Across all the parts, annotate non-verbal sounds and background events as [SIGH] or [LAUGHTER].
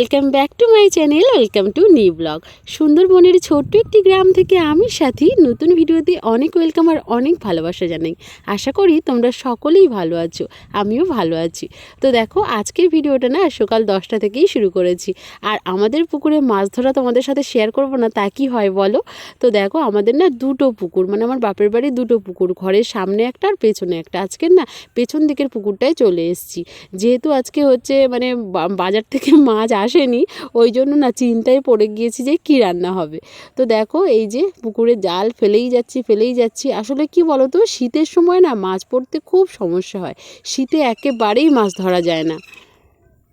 Hello বন্ধুরা welcome back to my channel, welcome to new blog. সুন্দরবনের ছোট্ট একটি গ্রাম থেকে আমি সাথী, নতুন ভিডিওতে অনেক ওয়েলকাম আর অনেক ভালোবাসা জানাই। আশা করি তোমরা সকলেই ভালো আছো, আমিও ভালো আছি। তো দেখো, আজকের ভিডিওটা না সকাল দশটা থেকেই শুরু করেছি। আর আমাদের পুকুরে মাছ ধরা তোমাদের সাথে শেয়ার করব না, তা কি হয় বলো? তো দেখো, আমাদের না দুটো পুকুর মানে আমার বাপের বাড়ি দুটো পুকুর, ঘরের সামনে একটা আর পেছনে একটা। আজকের না পেছন দিকের পুকুরটায় চলে এসেছি। যেহেতু আজকে হচ্ছে মানে বাজার থেকে মাছ আসেনি, ওই জন্য না চিন্তায় পড়ে গিয়েছি যে কী রান্না হবে। তো দেখো, এই যে পুকুরে জাল ফেলেই যাচ্ছি ফেলেই যাচ্ছি। আসলে কি বলো তো শীতের সময় না মাছ পড়তে খুব সমস্যা হয়। শীতে একেবারেই মাছ ধরা যায় না।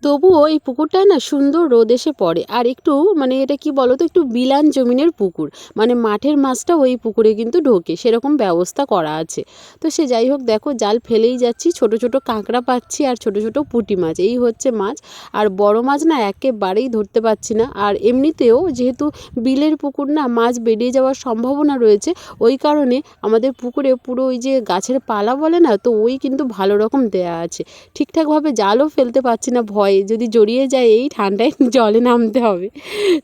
তবুও এই পুকুরটায় না সুন্দর রোদ এসে পড়ে। আর একটু মানে এটা কি বলো তো একটু বিলান জমিনের পুকুর। মানে মাঠের মাছটা ওই পুকুরে কিন্তু ঢোকে, সেরকম ব্যবস্থা করা আছে। তো সে যাই হোক, দেখো, জাল ফেলেই যাচ্ছি, ছোট ছোট কাঁকড়া পাচ্ছি আর ছোট ছোট পুঁটি মাছ। এই হচ্ছে মাছ। আর বড় মাছ না একেবারেই ধরতে পারছি না। আর এমনিতেও যেহেতু বিলের পুকুর না মাছ বেরিয়ে যাওয়ার সম্ভাবনা রয়েছে, ওই কারণে আমাদের পুকুরে পুরো ওই যে গাছের পালা বলে না, তো ওই কিন্তু ভালো রকম দেয়া আছে। ঠিকঠাকভাবে জালও ফেলতে পারছি না, ভয়ে যদি জড়িয়ে যায় এই ঠান্ডায় [LAUGHS] জলে নামতে হবে।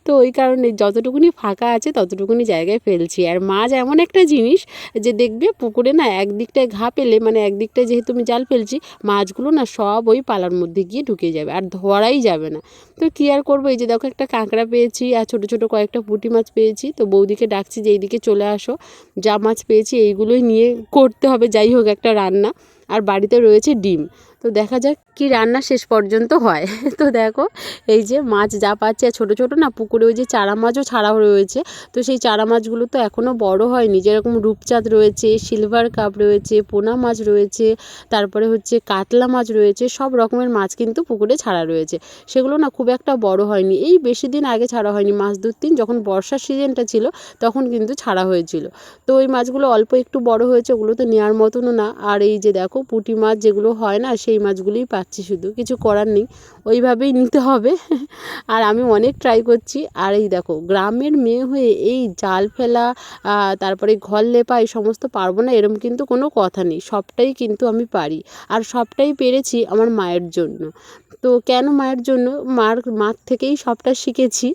তো ওই কারণে যতটুকুনি ফাঁকা আছে ততটুকুনি জায়গায় ফেলছি। আর মাছ এমন একটা জিনিস যে দেখবে পুকুরে না একদিকটায় ঘা পেলে মানে একদিকটায় যেহেতু আমি জাল ফেলছি, মাছগুলো না সব ওই পালার মধ্যে গিয়ে ঢুকে যাবে আর ধরাই যাবে না। তো কী আর করব? এই যে দেখো একটা কাঁকড়া পেয়েছি আর ছোটো ছোটো কয়েকটা পুঁটি মাছ পেয়েছি। তো বৌদিকে ডাকছি যে এইদিকে চলে আসো। যা মাছ পেয়েছি এইগুলোই নিয়ে করতে হবে, যাই হোক একটা রান্না। আর বাড়িতে রয়েছে ডিম। তো দেখা যাক কি রান্না শেষ পর্যন্ত হয়। [LAUGHS] তো দেখো, এই যে মাছ যা পাচ্ছে ছোটো ছোটো না পুকুরে ওই যে চারা মাছও ছাড়াও রয়েছে। তো সেই চারা মাছগুলো তো এখনও বড় হয়নি। যেরকম রূপচাঁদ রয়েছে সিলভার কাপ রয়েছে, পোনা মাছ রয়েছে, তারপরে হচ্ছে কাতলা মাছ রয়েছে, সব রকমের মাছ কিন্তু পুকুরে ছাড়া রয়েছে। সেগুলো না খুব একটা বড় হয়নি। এই বেশি দিন আগে ছাড়া হয়নি। মাছ দু তিন যখন বর্ষার সিজনটা ছিল, তখন কিন্তু ছাড়া হয়েছিল। তো ওই মাছগুলো অল্প একটু বড় হয়েছে, ওগুলো তো নেওয়ার মতনও না। আর এই যে দেখো পুঁটি মাছ যেগুলো হয় না, সেই মাছগুলোই পাচ্ছি শুধু, কিছু করার নেই, ওইভাবেই নিতে হবে। আর আমি অনেক ট্রাই করছি, আর এই দেখো, গ্রামের মেয়ে হয়ে এই জাল ফেলা তারপরে ঘর লেপা, এই সমস্ত পারব না, এরম কিন্তু কোনো কথা নেই, সবটাই কিন্তু আমি পারি। আর সবটাই পেরেছি আমার মায়ের জন্য। তো কেন মায়ের জন্য, মার মার থেকেই সবটা শিখেছি।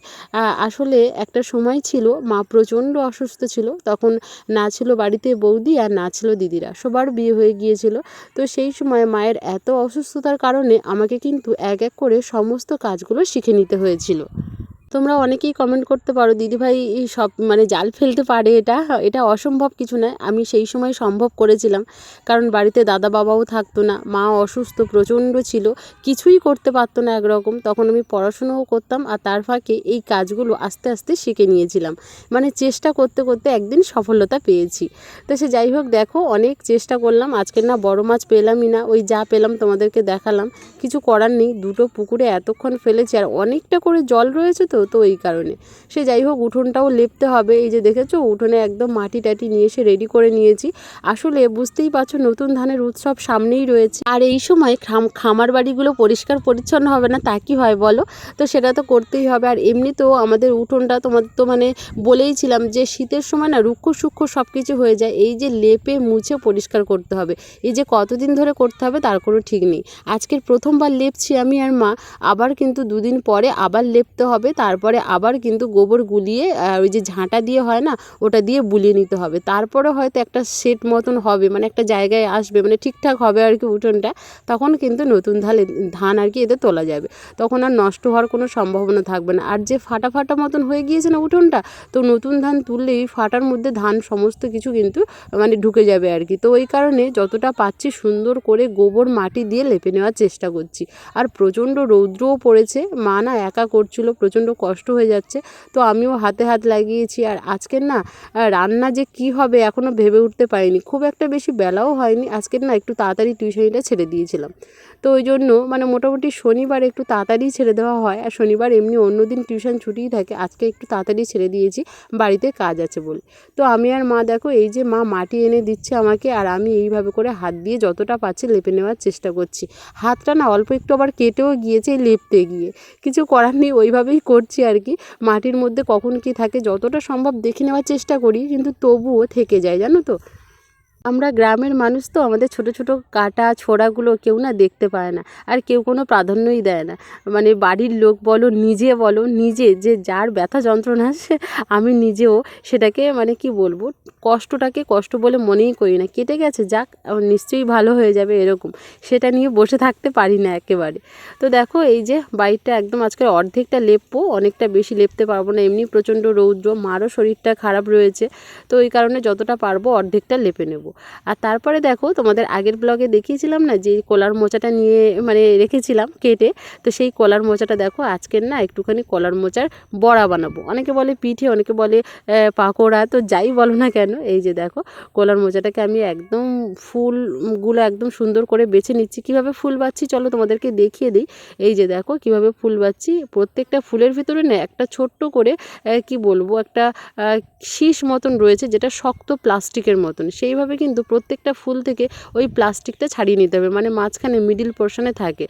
আসলে একটা সময় ছিল, মা প্রচণ্ড অসুস্থ ছিল, তখন না ছিল বাড়িতে বৌদি আর না ছিল দিদিরা, সবার বিয়ে হয়ে গিয়েছিল। তো সেই সময় মায়ের এত অসুস্থতার কারণে আমাকে কিন্তু এক এক করে সমস্ত কাজগুলো শিখে নিতে হয়েছিল। তোমরা অনেকেই কমেন্ট করতে পারো, দিদিভাই সব মানে জাল ফেলতে পারে এটা? এটা অসম্ভব কিছু নয়। আমি সেই সময় সম্ভব করেছিলাম, কারণ বাড়িতে দাদা বাবাও থাকতো না, মা অসুস্থ, প্রচণ্ড ছিল, কিছুই করতে পারতো না একরকম। তখন আমি পড়াশুনোও করতাম আর তার ফাঁকে এই কাজগুলো আস্তে আস্তে শিখে নিয়েছিলাম। মানে চেষ্টা করতে করতে একদিন সফলতা পেয়েছি। তো সে যাই হোক, দেখো, অনেক চেষ্টা করলাম। আজকে না বড় মাছ পেলামই না, ওই যা পেলাম তোমাদেরকে দেখালাম। কিছু করার নেই, দুটো পুকুরে এতক্ষণ ফেলেছি আর অনেকটা করে জল রয়েছে তো তো তো এই কারণে। সে যাই হোক, উঠোনটাও লেপতে হবে। এই যে দেখেছ, উঠোনে একদম মাটি টাটি নিয়ে এসে রেডি করে নিয়েছি। আসলে বুঝতেই পারছ, নতুন ধানের উৎসব সামনেই রয়েছে। আর এই সময় খাম- খামার বাড়িগুলো পরিষ্কার পরিচ্ছন্ন হবে না, তা কি হয় বলো? তো সেটা তো করতেই হবে। আর এমনিতেও আমাদের উঠোনটা তোমার তো মানে বলেইছিলাম যে, শীতের সময় না রুক্ষ সূক্ষ্ম সব কিছু হয়ে যায়। এই যে লেপে মুছে পরিষ্কার করতে হবে। এই যে কতদিন ধরে করতে হবে, তার কোনো ঠিক নেই। আজকের প্রথমবার লেপছি আমি আর মা। আবার কিন্তু দুদিন পরে আবার লেপতে হবে তারপরে আবার কিন্তু গোবর গুলিয়ে ওই যে ঝাঁটা দিয়ে হয় না, ওটা দিয়ে বুলিয়ে নিতে হবে। তারপরে হয়তো একটা সেট মতন হবে মানে একটা জায়গায় আসবে মানে ঠিকঠাক হবে আর কি উঠোনটা, তখন কিন্তু নতুন ধালে, ধান আর কি এতে তোলা যাবে। তখন আর নষ্ট হওয়ার কোনো সম্ভাবনা থাকবে না। আর যে ফাটা ফাটা মতন হয়ে গিয়েছে না উঠোনটা, তো নতুন ধান তুললেই ফাটার মধ্যে ধান সমস্ত কিছু কিন্তু মানে ঢুকে যাবে আর কি। তো ওই কারণে যতটা পাচ্ছি সুন্দর করে গোবর মাটি দিয়ে লেপে নেওয়ার চেষ্টা করছি। আর প্রচণ্ড রৌদ্রও পড়েছে, মা না একা করছিল, প্রচণ্ড কষ্ট হয়ে যাচ্ছে। তো আমিও হাতে হাত লাগিয়েছি। আর আজকের না রান্না যে কি হবে এখনও ভেবে উঠতে পারিনি। খুব একটা বেশি বেলাও হয়নি। আজকের না একটু তাড়াতাড়ি টিউশনিটা ছেড়ে দিয়েছিলাম। তো ওই জন্য মানে মোটামুটি শনিবার একটু তাড়াতাড়ি ছেড়ে দেওয়া হয়। আর শনিবার এমনি অন্য দিন টিউশন ছুটিই থাকে। আজকে একটু তাড়াতাড়ি ছেড়ে দিয়েছি। বাড়িতে কাজ আছে বলে। তো আমি আর মা দেখো, এই যে মা মাটি এনে দিচ্ছে আমাকে, আর আমি এইভাবে করে হাত দিয়ে যতটা পাচ্ছি লেপে নেওয়ার চেষ্টা করছি। হাতটা না অল্প একটু আবার কেটেও গিয়েছে লেপতে গিয়ে। কিছু করার নেই, ওইভাবেই করছি। আর কি, মাটির মধ্যে কখন কি থাকে যতটা সম্ভব দেখে নেওয়ার চেষ্টা করি, কিন্তু তবুও থেকে যায়, জানো তো। আমরা গ্রামের মানুষ তো, আমাদের ছোট ছোট কাটা ছোড়াগুলো কেউ না দেখতে পায় না, আর কেউ কোনো প্রাধান্যই দেয় না। মানে বাড়ির লোক বলো, নিজে বলো, নিজে যে যার ব্যথা যন্ত্রণা আছে আমি নিজেও সেটাকে মানে কি বলব কষ্টটাকে কষ্ট বলে মনেই করি না। কেটে গেছে, যাক নিশ্চয়ই ভালো হয়ে যাবে এরকম। সেটা নিয়ে বসে থাকতে পারি না একেবারে। তো দেখো, এই যে বাড়িটা একদম আজকে অর্ধেকটা লেপবো, অনেকটা বেশি লেপতে পারব না। এমনি প্রচণ্ড রৌদ্র, মারও শরীরটা খারাপ রয়েছে। তো ওই কারণে যতটা পারব অর্ধেকটা লেপে নেব। আর তারপরে দেখো, তোমাদের আগের ব্লগে দেখিয়েছিলাম না, যে কলার মোচাটা নিয়ে মানে রেখেছিলাম কেটে। তো সেই কলার মোচাটা দেখো, আজকের না একটুখানি কলার মোচার বড়া বানাবো। অনেকে বলে পিঠে, অনেকে বলে পাকোড়া। তো যাই বলো না কেন এই যে দেখো কোলার মোজাটাকে আমি একদম ফুলগুলো একদম সুন্দর করে বেছে নিচ্ছি। কীভাবে ফুল বাচ্ছি চলো তোমাদেরকে দেখিয়ে দিই। এই যে দেখো কীভাবে ফুল বাচ্ছি। প্রত্যেকটা ফুলের ভিতরে না একটা ছোট্ট করে কি বলব, একটা শীষ মতন রয়েছে যেটা শক্ত প্লাস্টিকের মতন। সেইভাবে কিন্তু প্রত্যেকটা ফুল থেকে ওই প্লাস্টিকটা ছাড়িয়ে নিতে হবে মানে মাঝখানে মিডিল পোর্শনে থাকে।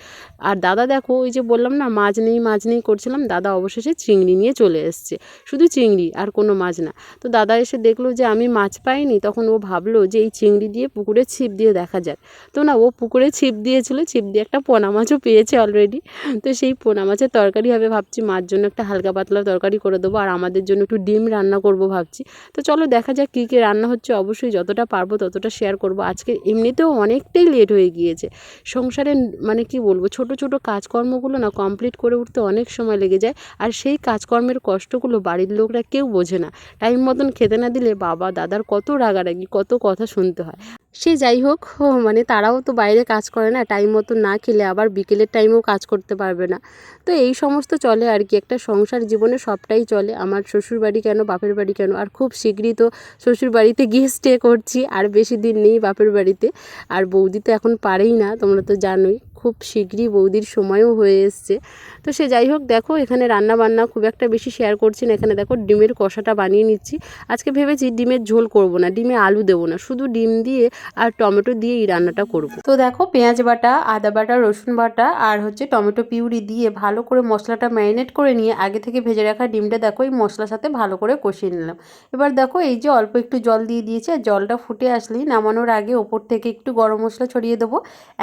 আর দাদা দেখো, ওই যে বললাম না, মাছ নেই মাছ নেই করছিলাম, দাদা অবশেষে চিংড়ি নিয়ে চলে এসছে। শুধু চিংড়ি আর কোনো মাছ না। তো দাদা এসে দেখল যে আমি মাছ পাইনি, তখন ও ভাবলো যে এই চিংড়ি দিয়ে পুকুরে ছিপ দিয়ে দেখা যাক তো না, ও পুকুরে ছিপ দিয়েছিল, ছিপ দিয়ে একটা পোনা মাছও পেয়েছে অলরেডি তো সেই পোনা মাছের তরকারি হবে ভাবছি, মার জন্য একটা হালকা পাতলা তরকারি করে দেবো, আর আমাদের জন্য একটু ডিম রান্না করব ভাবছি। তো চলো দেখা যাক কী কী রান্না হচ্ছে, অবশ্যই যতটা পারব ততটা শেয়ার করব। আজকে এমনিতেও অনেকটাই লেট হয়ে গিয়েছে। সংসারে মানে কি বলব, ছোট ছোট কাজকর্মগুলো না কমপ্লিট করে উঠতে অনেক সময় লেগে যায়, আর সেই কাজকর্মের কষ্টগুলো বাড়ির লোকরা কেউ বোঝে না। টাইম মতন খেতে না দিলে বাবা, দাদার কত রাগারাগি, কত কথা শুনতে হয়। সে যাই হোক মানে তারাও তো বাইরে কাজ করে না টাইম মতো না খেলে আবার বিকেলের টাইমেও কাজ করতে পারবে না। তো এই সমস্ত চলে আর কি, একটা সংসার জীবনে সবটাই চলে। আমার শ্বশুর বাড়ি কেন, বাপের বাড়ি কেন? আর খুব শীঘ্রই তো শ্বশুর বাড়িতে গিয়ে স্টে করছি, আর বেশি দিন নেই বাপের বাড়িতে। আর বৌদি তো এখন পারেই না, তোমরা তো জানোই। খুব শীঘ্রই বৌদির সময়ও হয়ে এসছে। তো সে যাই হোক, দেখো এখানে রান্না বান্না খুব একটা বেশি শেয়ার করছি না। এখানে দেখো ডিমের কষাটা বানিয়ে নিচ্ছি। আজকে ভেবেছি ডিমের ঝোল করব না, ডিমে আলু দেবো না। শুধু ডিম দিয়ে আর টমেটো দিয়ে এই রান্নাটা করব। তো দেখো পেঁয়াজ বাটা, আদা বাটা, রসুন বাটা আর হচ্ছে টমেটো পিউরি দিয়ে ভালো করে মশলাটা ম্যারিনেট করে নিয়ে আগে থেকে ভেজে রাখা ডিমটা দেখো এই মশলার সাথে ভালো করে কষিয়ে নিলাম। এবার দেখো এই যে অল্প একটু জল দিয়ে দিয়েছি আর জলটা ফুটে আসলেই নামানোর আগে ওপর থেকে একটু গরম মশলা ছড়িয়ে দেবো।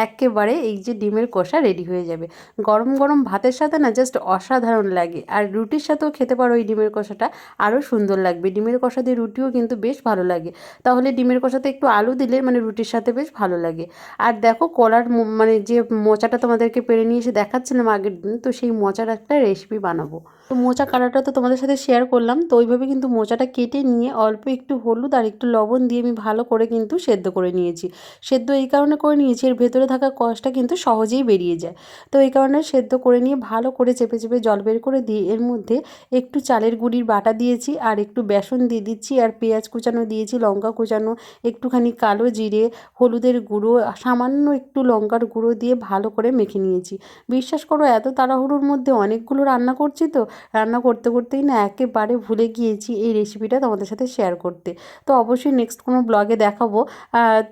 একেবারে এই যে ডিমের কষা রেডি হয়ে যাবে। গরম গরম ভাতের সাথে না জাস্ট অসাধারণ লাগে। আর রুটির সাথেও খেতে পারো ওই ডিমের কষাটা আরও সুন্দর লাগবে। ডিমের কষা দিয়ে রুটিও কিন্তু বেশ ভালো লাগে। তাহলে ডিমের কষাতে একটু আলু দিলে মানে রুটির সাথে বেশ ভালো লাগে। আর দেখো কলার মানে যে মোচাটা তোমাদেরকে পেরে নিয়ে এসে দেখাচ্ছিলাম আগের দিন, তো সেই মোচার একটা রেসিপি বানাবো। তো মোচা কাটাটা তো তোমাদের সাথে শেয়ার করলাম। তো ওইভাবে কিন্তু মোচাটা কেটে নিয়ে অল্প একটু হলুদ আর একটু লবণ দিয়ে আমি ভালো করে কিন্তু সেদ্ধ করে নিয়েছি। সেদ্ধ এই কারণে করে নিয়েছি, এর ভেতরে থাকা কষটা কিন্তু সহজেই বেরিয়ে যায়। তো এই কারণে সেদ্ধ করে নিয়ে ভালো করে চেপে চেপে জল বের করে দিয়ে এর মধ্যে একটু চালের গুঁড়ির বাটা দিয়েছি আর একটু বেসন দিয়ে দিচ্ছি আর পেঁয়াজ কুচানো দিয়েছি, লঙ্কা কুচানো, একটুখানি কালো জিরে, হলুদের গুঁড়ো, সামান্য একটু লঙ্কার গুঁড়ো দিয়ে ভালো করে মেখে নিয়েছি। বিশ্বাস করো এত তাড়াহুড়োর মধ্যে অনেকগুলো রান্না করছি তো রান্না করতে করতেই না একেবারে ভুলে গিয়েছি এই রেসিপিটা তোমাদের সাথে শেয়ার করতে। তো অবশ্যই নেক্সট কোনো ব্লগে দেখাবো।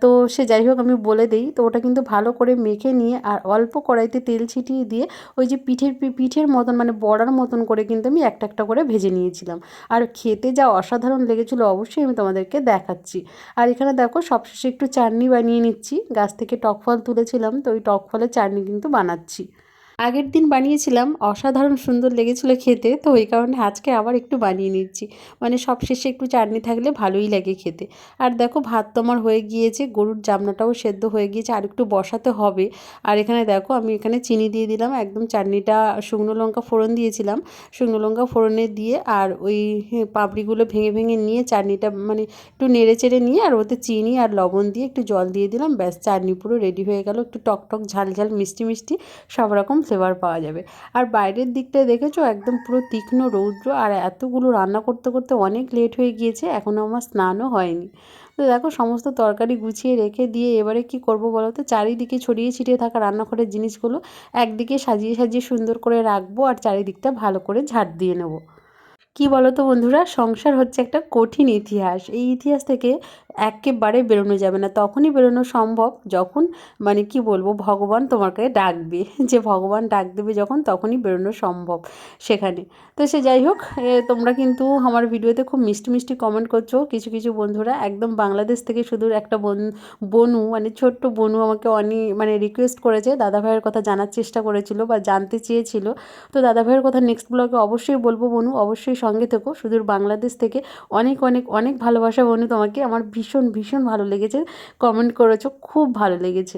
তো সে যাই হোক আমি বলে দিই, তো ওটা কিন্তু ভালো করে মেখে নিয়ে আর অল্প কড়াইতে তেল ছিটিয়ে দিয়ে ওই যে পিঠের পিঠের মতন মানে বড়ার মতন করে কিন্তু আমি একটা একটা করে ভেজে নিয়েছিলাম। আর খেতে যা অসাধারণ লেগেছিলো অবশ্যই আমি তোমাদেরকে দেখাচ্ছি। আর এখানে দেখো সবশেষে একটু চাটনি বানিয়ে নিচ্ছি। গাছ থেকে টক ফল তুলেছিলাম, তো ওই টক ফলের চাটনি কিন্তু বানাচ্ছি। আগের দিন বানিয়েছিলাম, অসাধারণ সুন্দর লেগেছিল খেতে, তো ওই কারণে আজকে আবার একটু বানিয়ে নিচ্ছি। মানে সব শেষে একটু চাটনি থাকলে ভালোই লাগে খেতে। আর দেখো ভাত তো আমার হয়ে গিয়েছে, গরুর জামনাটাও সেদ্ধ হয়ে গিয়েছে, আর একটু বসাতে হবে। আর এখানে দেখো আমি এখানে চিনি দিয়ে দিলাম, একদম চাটনিটা শুকনো লঙ্কা ফোড়ন দিয়েছিলাম। শুকনো লঙ্কা ফোড়নে দিয়ে আর ওই পাপড়িগুলো ভেঙে ভেঙে নিয়ে চাটনিটা মানে একটু নেড়ে চেড়ে নিয়ে আর ওতে চিনি আর লবণ দিয়ে একটু জল দিয়ে দিলাম। ব্যাস চাটনি পুরো রেডি হয়ে গেল, একটু টক টক ঝাল ঝাল মিষ্টি মিষ্টি সব রকম ফ্লেভার পাওয়া যাবে। আর বাইরের দিকটা দেখেছ একদম পুরো তীক্ষ্ণ রৌদ্র আর এতগুলো রান্না করতে করতে অনেক লেট হয়ে গিয়েছে এখনও আমার স্নানও হয়নি। তো দেখো সমস্ত তরকারি গুছিয়ে রেখে দিয়ে এবারে কি করব বলো তো? চারিদিকে ছড়িয়ে ছিটিয়ে থাকা রান্নাঘরের জিনিসগুলো একদিকে সাজিয়ে সাজিয়ে সুন্দর করে রাখব আর চারিদিকটা ভালো করে ঝাড় দিয়ে নেব। কি বলো তো বন্ধুরা? সংসার হচ্ছে একটা কঠিন ইতিহাস। এই ইতিহাস থেকে একেবারে বেরোনো যাবে না। তখনই বেরোনো সম্ভব যখন মানে কি বলব, ভগবান তোমাকে ডাকবে। [LAUGHS] যে ভগবান ডাক দেবে যখন, তখনই বেরোনো সম্ভব সেখানে। তো সে যাই হোক তোমরা কিন্তু আমার ভিডিওতে খুব মিষ্টি মিষ্টি কমেন্ট করছ। কিছু কিছু বন্ধুরা একদম বাংলাদেশ থেকে শুধু একটা বোন, বনু মানে ছোট্ট বনু আমাকে অনেক মানে রিকোয়েস্ট করেছে। দাদা ভাইয়ের কথা জানার চেষ্টা করেছিল বা জানতে চেয়েছিল। তো দাদা ভাইয়ের কথা নেক্সট ব্লগে অবশ্যই বলব বনু। অবশ্যই সঙ্গে থেকো। সুদূর বাংলাদেশ থেকে অনেক অনেক অনেক ভালোবাসা বনু তোমাকে। আমার ভীষণ ভীষণ ভালো লেগেছে। কমেন্ট করেছ, খুব ভালো লেগেছে।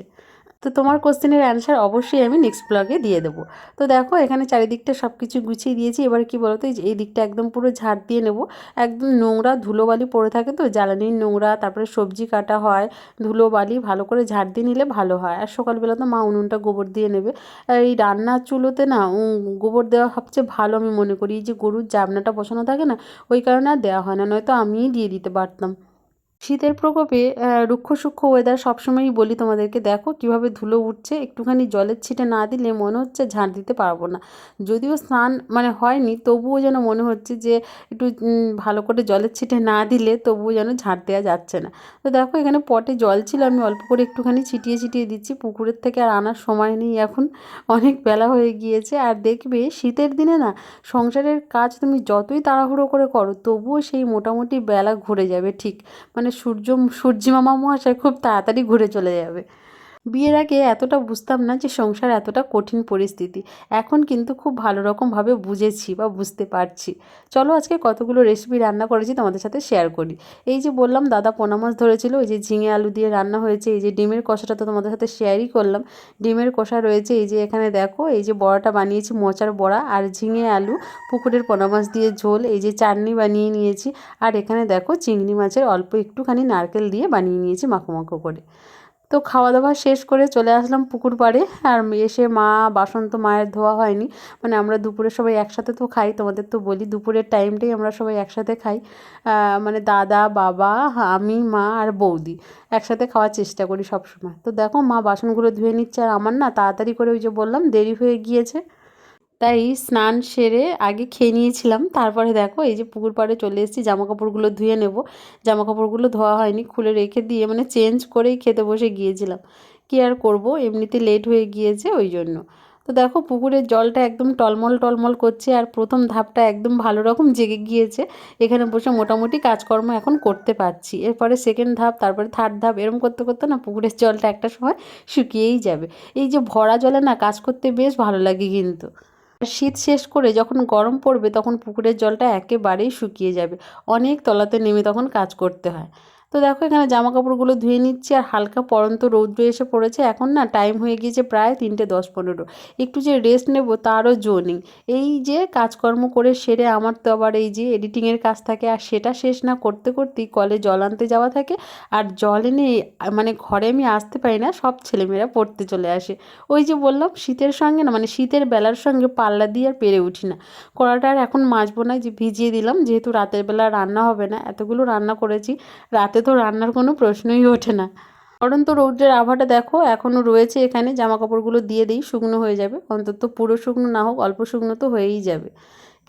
তো তোমার কোশ্চেনের অ্যান্সার অবশ্যই আমি নেক্সট ব্লগে দিয়ে দেবো। তো দেখো, এখানে চারিদিকটা সব কিছু গুছিয়ে দিয়েছি। এবার কি বলতো, এই যে এই দিকটা একদম পুরো ঝাড় দিয়ে নেব। একদম নোংরা ধুলোবালি পড়ে থাকে তো, জ্বালানির নোংরা, তারপরে সবজি কাটা হয় ধুলোবালি ভালো করে ঝাড় দিয়ে নিলে ভালো হয়। আর সকালবেলা তো মা উনুনটা গোবর দিয়ে নেবে। এই রান্নার চুলোতে না গোবর দেওয়া সবচেয়ে ভালো আমি মনে করি। যে গরুর জাবনাটা বসানো থাকে না, ওই কারণে আর দেওয়া হয় না, নয়তো আমিই দিয়ে দিতে পারতাম। শীতের প্রকোপে রুক্ষ সূক্ষ্ম ওয়েদার সবসময়ই বলি তোমাদেরকে, দেখো কীভাবে ধুলো উঠছে। একটুখানি জলের ছিটে না দিলে মনে হচ্ছে ঝাঁট দিতে পারব না। যদিও স্নান মানে হয়নি, তবুও যেন মনে হচ্ছে যে একটু ভালো করে জলের ছিটে না দিলে তবুও যেন ঝাঁট দেওয়া যাচ্ছে না। তো দেখো এখানে পটে জল ছিল, আমি অল্প করে একটুখানি ছিটিয়ে ছিটিয়ে দিচ্ছি। পুকুরের থেকে আর আনার সময় নেই এখন, অনেক বেলা হয়ে গিয়েছে। আর দেখবে শীতের দিনে না, সংসারের কাজ তুমি যতই তাড়াহুড়ো করে করো, তবুও সেই মোটামুটি বেলা ঘুরে যাবে, ঠিক? মানে সূর্য সূর্যিমামা মহাশয় খুব তাড়াতাড়ি ঘুরে চলে যাবে। বিয়ের আগে এতটা বুঝতাম না যে সংসার এতটা কঠিন পরিস্থিতি। এখন কিন্তু খুব ভালো রকমভাবে বুঝেছি বা বুঝতে পারছি। চলো আজকে কতগুলো রেসিপি রান্না করেছি তোমাদের সাথে শেয়ার করি। এই যে বললাম, দাদা পোনা মাছ ধরেছিল ওই যে ঝিঙে আলু দিয়ে রান্না হয়েছে, এই যে ডিমের কষাটা তো তোমাদের সাথে শেয়ারই করলাম। ডিমের কষা রয়েছে, এই যে এখানে দেখো, এই যে বড়াটা বানিয়েছি, মোচার বড়া আর ঝিঙে আলু, পুকুরের পোনা মাছ দিয়ে ঝোল, এই যে চাটনি বানিয়ে নিয়েছি। আর এখানে দেখো, চিংড়ি মাছের অল্প একটুখানি নারকেল দিয়ে বানিয়ে নিয়েছি মাখো মাখো করে। তো খাওয়া দাওয়া শেষ করে চলে আসলাম পুকুর পাড়ে। আর এসে মা বাসন তো মায়ের ধোয়া হয়নি। মানে আমরা দুপুরে সবাই একসাথে তো খাই, তোমাদের তো বলি। দুপুরের টাইমটাই আমরা সবাই একসাথে খাই। মানে দাদা, বাবা, আমি, মা আর বৌদি একসাথে খাওয়ার চেষ্টা করি সবসময়। তো দেখো মা বাসনগুলো ধুয়ে নিচ্ছে আর আমার না তাড়াতাড়ি করে ওই যে বললাম দেরি হয়ে গিয়েছে। তাই স্নান সেরে আগে খেয়ে নিয়েছিলাম। তারপরে দেখো, এই যে পুকুর পাড়ে চলে এসেছি জামা কাপড়গুলো ধুয়ে নেব। জামা কাপড়গুলো ধোয়া হয়নি, খুলে রেখে দিয়ে মানে চেঞ্জ করেই খেতে বসে গিয়েছিলাম। কি আর করব, এমনিতে লেট হয়ে গিয়েছে ওই জন্য। তো দেখো, পুকুরের জলটা একদম টলমল টলমল করছে আর প্রথম ধাপটা একদম ভালো রকম জেগে গিয়েছে। এখানে বসে মোটামুটি কাজকর্ম এখন করতে পারছি। এরপরে সেকেন্ড ধাপ, তারপরে থার্ড ধাপ, এরম করতে করতে না পুকুরের জলটা একটা সময় শুকিয়েই যাবে। এই যে ভরা জলে না কাজ করতে বেশ ভালো লাগে কিন্তু। শীত শেষ করে যখন গরম পড়বে তখন পুকুরের জলটা একেবারেই শুকিয়ে যাবে। অনেক তলাতে নেমে তখন কাজ করতে হয়। তো দেখো এখানে জামা কাপড়গুলো ধুয়ে নিচ্ছি আর হালকা পরন্ত রৌদ্র এসে পড়েছে। এখন না টাইম হয়ে গিয়েছে প্রায় তিনটে দশ পনেরো। একটু যে রেস্ট নেব তারও জো এই যে কাজকর্ম করে সেরে আমার তো আবার এই যে এডিটিংয়ের কাজ থাকে আর সেটা শেষ না করতে করতেই কলে জল আনতে যাওয়া থাকে। আর জল এনে মানে ঘরে আমি আসতে পারি না, সব ছেলেমেয়েরা পড়তে চলে আসে। ওই যে বললাম শীতের সঙ্গে না মানে শীতের বেলার সঙ্গে পাল্লা দিয়ে আর পেরে উঠি না। কড়াটা আর এখন মাজবো না যে ভিজিয়ে দিলাম। যেহেতু রাতের বেলা রান্না হবে না, এতগুলো রান্না করেছি। রাতে তো রান্নার কোনো প্রশ্নই ওঠে না। অরন্ত রৌদ্রের আভাটা দেখো এখনও রয়েছে এখানে জামা কাপড়গুলো দিয়ে দিই, শুকনো হয়ে যাবে। অন্তত পুরো শুকনো না হোক, অল্প শুকনো তো হয়েই যাবে।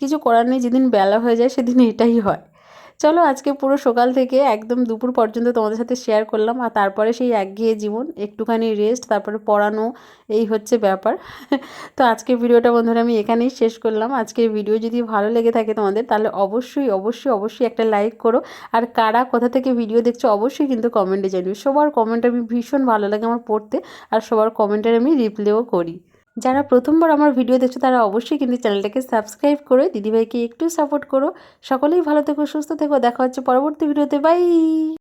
কিছু করার নেই, যেদিন বেলা হয়ে যায়, সেদিন এটাই হয়। চলো আজকে পুরো সকাল থেকে একদম দুপুর পর্যন্ত তোমাদের সাথে শেয়ার করলাম, আর তারপরে সেই একঘেয়ে জীবন, একটুখানি রেস্ট তারপরে পড়ানো, এই হচ্ছে ব্যাপার। তো আজকের ভিডিওটা বন্ধুরা আমি এখানেই শেষ করলাম। আজকের ভিডিও যদি ভালো লেগে থাকে তোমাদের, তাহলে অবশ্যই অবশ্যই অবশ্যই একটা লাইক করো। আর কারা কোথা থেকে ভিডিও দেখছ, অবশ্যই কিন্তু কমেন্টে জানিও। সবার কমেন্ট আমি ভীষণ ভালো লাগে আমার পড়তে, আর সবার কমেন্টের আমি রিপ্লেও করি। যারা প্রথমবার আমার ভিডিও দেখছ, তারা অবশ্যই কিন্তু চ্যানেলটাকে সাবস্ক্রাইব করে। দিদিভাইকে একটু সাপোর্ট করো। সকলেই ভালো থেকো, সুস্থ থেকো। দেখা হচ্ছে পরবর্তী ভিডিওতে বাই